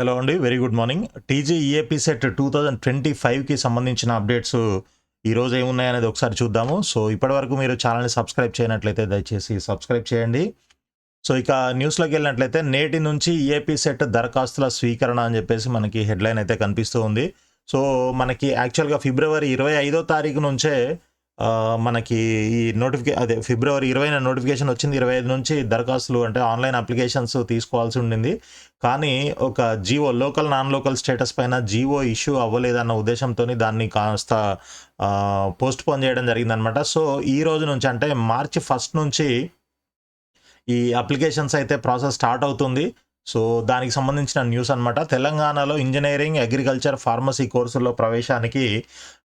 Hello అండి very good morning TG EAP CET two thousand twenty ఫైవ్కి సంబంధించిన updates ఈరోజు ఏమున్నాయనేది ఒకసారి చూద్దాము. సో ఇప్పటివరకు మీరు ఛానల్ని సబ్స్క్రైబ్ చేయనట్లయితే దయచేసి సబ్స్క్రైబ్ చేయండి. సో ఇక న్యూస్లోకి వెళ్ళినట్లయితే నేటి నుంచి ఈఏపీ సెట్ దరఖాస్తుల స్వీకరణ అని చెప్పేసి మనకి హెడ్లైన్ అయితే కనిపిస్తూ ఉంది. సో మనకి యాక్చువల్గా ఫిబ్రవరి ఇరవై ఐదో తారీఖు నుంచే మనకి ఈ నోటిఫికే అదే ఫిబ్రవరి ఇరవైన నోటిఫికేషన్ వచ్చింది. ఇరవై ఐదు నుంచి దరఖాస్తులు అంటే ఆన్లైన్ అప్లికేషన్స్ తీసుకోవాల్సి ఉండింది. కానీ ఒక GO local non local status పైన జీవో ఇష్యూ అవ్వలేదన్న ఉద్దేశంతో దాన్ని కాస్త పోస్ట్ పోన్ చేయడం జరిగిందనమాట సో ఈ రోజు నుంచి అంటే మార్చి ఫస్ట్ నుంచి ఈ అప్లికేషన్స్ అయితే ప్రాసెస్ స్టార్ట్ అవుతుంది. సో దానికి సంబంధించిన న్యూస్ అన్నమాట. తెలంగాణలో ఇంజనీరింగ్ అగ్రికల్చర్ ఫార్మసీ కోర్సుల్లో ప్రవేశానికి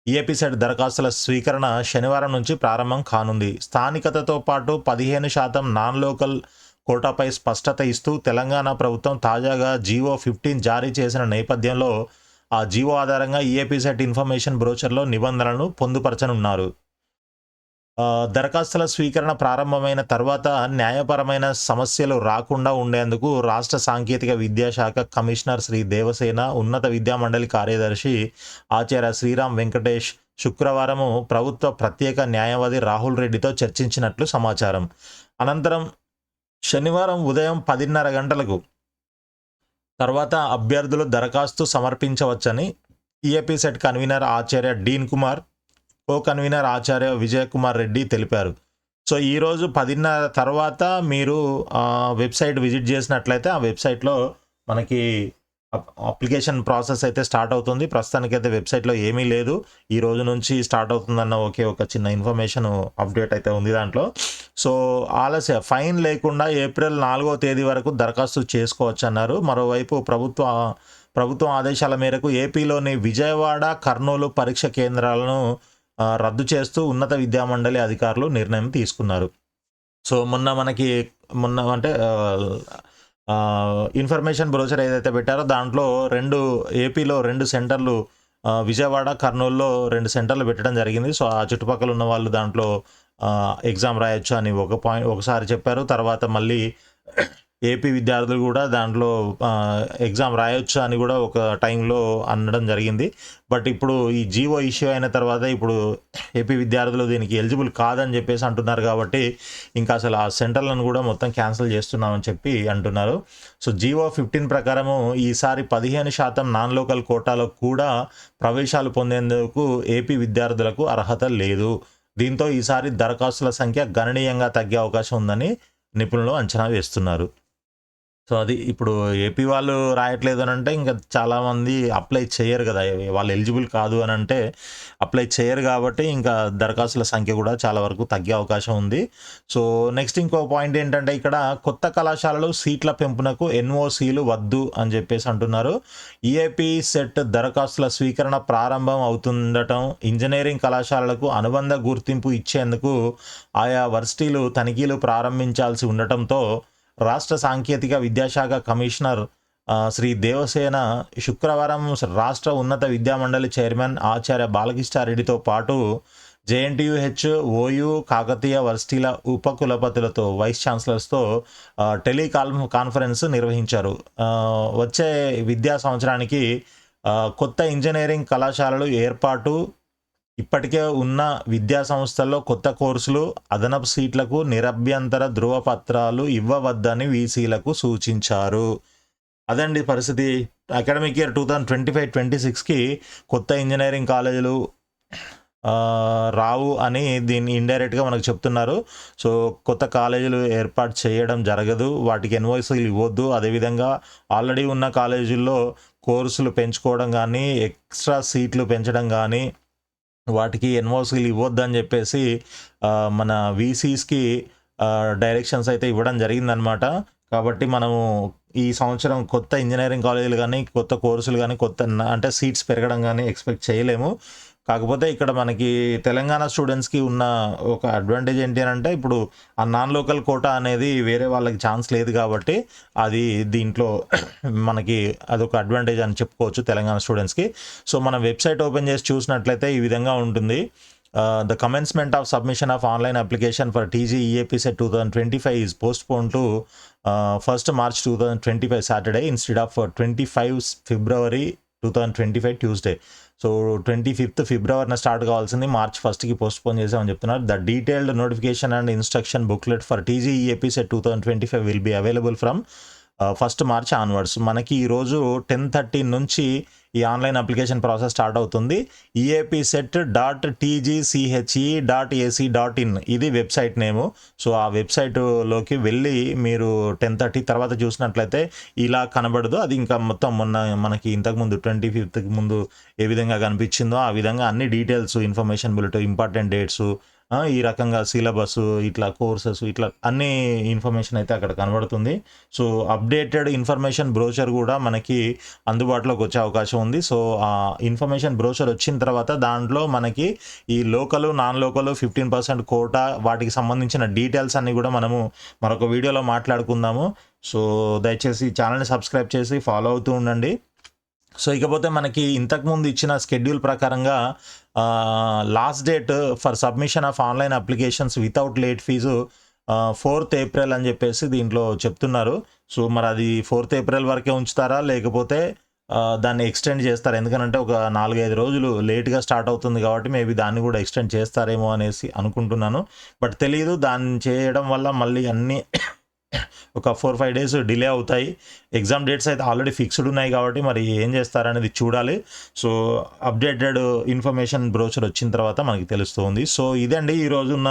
ఏపీసెడ్ దరఖాస్తుల స్వీకరణ శనివారం నుంచి ప్రారంభం కానుంది. స్థానికతతో పాటు పదిహేను శాతం నాన్ లోకల్ కోటాపై స్పష్టత ఇస్తూ తెలంగాణ ప్రభుత్వం తాజాగా జీవో ఫిఫ్టీన్ జారీ చేసిన నేపథ్యంలో ఆ జీవో ఆధారంగా ఈఏపీసెట్ ఇన్ఫర్మేషన్ బ్రోచర్లో నిబంధనలను పొందుపరచనున్నారు. దరఖాస్తుల స్వీకరణ ప్రారంభమైన తర్వాత న్యాయపరమైన సమస్యలు రాకుండా ఉండేందుకు రాష్ట్ర సాంకేతిక విద్యాశాఖ కమిషనర్ శ్రీ దేవసేన ఉన్నత విద్యామండలి కార్యదర్శి ఆచార్య శ్రీరామ్ వెంకటేష్ శుక్రవారము ప్రభుత్వ ప్రత్యేక న్యాయవాది రాహుల్ రెడ్డితో చర్చించినట్లు సమాచారం. అనంతరం శనివారం ఉదయం పదిన్నర గంటలకు తర్వాత అభ్యర్థులు దరఖాస్తు సమర్పించవచ్చని ఈఏపీ సెట్ కన్వీనర్ ఆచార్య డీన్ కుమార్ కో కన్వీనర్ ఆచార్య విజయకుమార్ రెడ్డి తెలిపారు. సో ఈరోజు పదిన్నర తర్వాత మీరు ఆ, వెబ్సైట్ విజిట్ చేసినట్లయితే ఆ వెబ్సైట్లో మనకి అప్- అప్లికేషన్ ప్రాసెస్ అయితే స్టార్ట్ అవుతుంది. ప్రస్తుతానికైతే వెబ్సైట్లో ఏమీ లేదు. ఈ రోజు నుంచి స్టార్ట్ అవుతుందన్న ఒకే ఒక చిన్న ఇన్ఫర్మేషన్ అప్డేట్ అయితే ఉంది దాంట్లో. సో ఆలస్య ఫైన్ లేకుండా ఏప్రిల్ నాలుగో తేదీ వరకు దరఖాస్తు చేసుకోవచ్చు అన్నారు మరోవైపు ప్రభుత్వ ప్రభుత్వం ఆదేశాల మేరకు ఏపీలోని విజయవాడ కర్నూలు పరీక్ష కేంద్రాలను రద్దు చేస్తూ ఉన్నత విద్యామండలి అధికారులు నిర్ణయం తీసుకున్నారు. సో మొన్న మనకి మొన్న అంటే ఇన్ఫర్మేషన్ బ్రోచర్ ఏదైతే పెట్టారో దాంట్లో రెండు ఏపీలో రెండు సెంటర్లు విజయవాడ కర్నూలులో రెండు సెంటర్లు పెట్టడం జరిగింది. సో ఆ చుట్టుపక్కల ఉన్న వాళ్ళు దాంట్లో ఎగ్జామ్ రాయొచ్చు అని ఒక పాయింట్ ఒకసారి చెప్పారు. తర్వాత మళ్ళీ ఏపీ విద్యార్థులు కూడా దాంట్లో ఎగ్జామ్ రాయొచ్చు అని కూడా ఒక టైంలో అనడం జరిగింది. బట్ ఇప్పుడు ఈ జీవో ఇష్యూ అయిన తర్వాత ఇప్పుడు ఏపీ విద్యార్థులు దీనికి ఎలిజిబుల్ కాదని చెప్పేసి అంటున్నారు కాబట్టి ఇంకా అసలు ఆ సెంటర్లను కూడా మొత్తం క్యాన్సిల్ చేస్తున్నామని చెప్పి అంటున్నారు. సో జీవో ఫిఫ్టీన్ ప్రకారము ఈసారి పదిహేను శాతం నాన్ లోకల్ కోటాలో కూడా ప్రవేశాలు పొందేందుకు ఏపీ విద్యార్థులకు అర్హత లేదు. దీంతో ఈసారి దరఖాస్తుల సంఖ్య గణనీయంగా తగ్గే అవకాశం ఉందని నిపుణులు అంచనా వేస్తున్నారు. సో అది ఇప్పుడు ఏపీ వాళ్ళు రాయట్లేదు అని అంటే ఇంకా చాలామంది అప్లై చేయరు కదా. వాళ్ళు ఎలిజిబుల్ కాదు అని అంటే అప్లై చేయరు కాబట్టి ఇంకా దరఖాస్తుల సంఖ్య కూడా చాలా వరకు తగ్గే అవకాశం ఉంది. సో నెక్స్ట్ ఇంకో పాయింట్ ఏంటంటే ఇక్కడ కొత్త కళాశాలలు సీట్ల పెంపునకు ఎన్ఓసీలు వద్దు అని చెప్పేసి అంటున్నారు. ఈఏపీ సెట్ దరఖాస్తుల స్వీకరణ ప్రారంభం అవుతుండటం ఇంజనీరింగ్ కళాశాలలకు అనుబంధ గుర్తింపు ఇచ్చేందుకు ఆయా వర్సిటీలు తనిఖీలు ప్రారంభించాల్సి ఉండటంతో రాష్ట్ర సాంకేతిక విద్యాశాఖ కమిషనర్ శ్రీ దేవసేన శుక్రవారం రాష్ట్ర ఉన్నత విద్యామండలి చైర్మన్ ఆచార్య బాలకృష్ణారెడ్డితో పాటు జేఎన్టీయుహెచ్ ఓయూ కాకతీయ వర్సిటీల ఉపకులపతులతో వైస్ ఛాన్సలర్స్తో టెలికాల్ కాన్ఫరెన్స్ నిర్వహించారు. వచ్చే విద్యా సంవత్సరానికి కొత్త ఇంజనీరింగ్ కళాశాలలు ఏర్పాటు ఇప్పటికే ఉన్న విద్యా సంస్థల్లో కొత్త కోర్సులు అదనపు సీట్లకు నిరభ్యంతర ధృవపత్రాలు ఇవ్వవద్దని వీసీలకు సూచించారు. అదండి పరిస్థితి. Academic year two thousand twenty five twenty సిక్స్కి కొత్త ఇంజనీరింగ్ కాలేజీలు రావు అని దీన్ని ఇండైరెక్ట్గా మనకు చెప్తున్నారు. సో కొత్త కాలేజీలు ఏర్పాటు చేయడం జరగదు. వాటికి ఎన్వాయిస్లు ఇవ్వద్దు. అదేవిధంగా ఆల్రెడీ ఉన్న కాలేజీల్లో కోర్సులు పెంచుకోవడం కానీ ఎక్స్ట్రా సీట్లు పెంచడం కానీ వాటికి ఎన్ఓసీలు ఇవ్వద్దని చెప్పేసి మన వీసీస్కి డైరెక్షన్స్ అయితే ఇవ్వడం జరిగిందనమాట కాబట్టి మనము ఈ సంవత్సరం కొత్త ఇంజనీరింగ్ కాలేజీలు కానీ కొత్త కోర్సులు కానీ కొత్త అంటే సీట్స్ పెరగడం కానీ ఎక్స్పెక్ట్ చేయలేము. కాకపోతే ఇక్కడ మనకి తెలంగాణ స్టూడెంట్స్కి ఉన్న ఒక అడ్వాంటేజ్ ఏంటి అని అంటే ఇప్పుడు ఆ నాన్ లోకల్ కోటా అనేది వేరే వాళ్ళకి ఛాన్స్ లేదు కాబట్టి అది దీంట్లో మనకి అదొక అడ్వాంటేజ్ అని చెప్పుకోవచ్చు తెలంగాణ స్టూడెంట్స్కి సో మనం వెబ్సైట్ ఓపెన్ చేసి చూసినట్లయితే ఈ విధంగా ఉంటుంది. The commencement of submission of online application for TG EAP CET two thousand twenty five is postpone to first March two thousand twenty five Saturday instead of twenty five February two thousand twenty five Tuesday so twenty fifth ఫిబ్రవరిన start కావాల్సింది. March ఫస్ట్కి postpone చేసామని చెప్తున్నారు. The detailed notification and instruction booklet for TG CET two thousand twenty five will be available from first March onwards మనకి ఈరోజు ten thirty నుంచి ఈ online application process start అవుతుంది. EAP CET dot TGCHE dot AC dot in ఇది website నేము so ఆ వెబ్సైట్లోకి వెళ్ళి మీరు టెన్ థర్టీ తర్వాత చూసినట్లయితే ఇలా కనబడదు. అది ఇంకా మొత్తం మొన్న మనకి ఇంతకుముందు ట్వంటీ ఫిఫ్త్కి ముందు ఏ విధంగా కనిపించిందో ఆ విధంగా అన్ని details information bulletin important dates ఈ రకంగా సిలబస్ ఇట్లా కోర్సెస్ ఇట్లా అన్ని ఇన్ఫర్మేషన్ అయితే అక్కడ కనబడుతుంది. సో అప్డేటెడ్ ఇన్ఫర్మేషన్ బ్రోచర్ కూడా మనకి అందుబాటులోకి వచ్చే అవకాశం ఉంది. సో ఆ ఇన్ఫర్మేషన్ బ్రోచర్ వచ్చిన తర్వాత దాంట్లో మనకి ఈ local non local fifteen percent quota వాటికి సంబంధించిన డీటెయిల్స్ అన్నీ కూడా మనము మరొక వీడియోలో మాట్లాడుకుందాము. సో దయచేసి ఛానల్ని సబ్స్క్రైబ్ చేసి ఫాలో అవుతూ ఉండండి. సో ఇకపోతే మనకి ఇంతకుముందు ఇచ్చిన స్కెడ్యూల్ ప్రకారంగా last date for submission of online applications without late fee fourth April అని చెప్పేసి దీంట్లో చెప్తున్నారు. సో మరి అది ఫోర్త్ ఏప్రిల్ వరకే ఉంచుతారా? లేకపోతే దాన్ని ఎక్స్టెండ్ చేస్తారు? ఎందుకంటే ఒక నాలుగైదు రోజులు లేట్గా స్టార్ట్ అవుతుంది కాబట్టి మేబీ దాన్ని కూడా ఎక్స్టెండ్ చేస్తారేమో అనేసి అనుకుంటున్నాను. బట్ తెలియదు దాన్ని చేయడం వల్ల మళ్ళీ అన్నీ ఒక ఫోర్ ఫైవ్ డేస్ డిలే అవుతాయి. ఎగ్జామ్ డేట్స్ అయితే ఆల్రెడీ ఫిక్స్డ్ ఉన్నాయి కాబట్టి మరి ఏం చేస్తారనేది చూడాలి. సో అప్డేటెడ్ ఇన్ఫర్మేషన్ బ్రోచర్ వచ్చిన తర్వాత మనకి తెలుస్తుంది. సో ఇదండి ఈ రోజున్న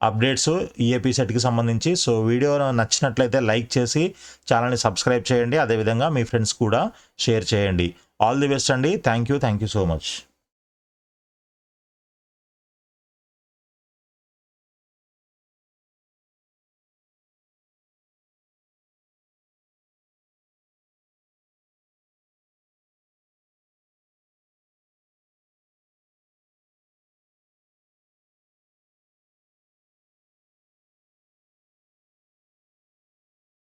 అప్డేట్స్ ఈఏపీ సెట్కి సంబంధించి. సో వీడియో నచ్చినట్లయితే లైక్ చేసి ఛానల్ని సబ్స్క్రైబ్ చేయండి. అదేవిధంగా మీ ఫ్రెండ్స్ కూడా షేర్ చేయండి. ఆల్ ది బెస్ట్ అండి. Thank you. Thank you so much.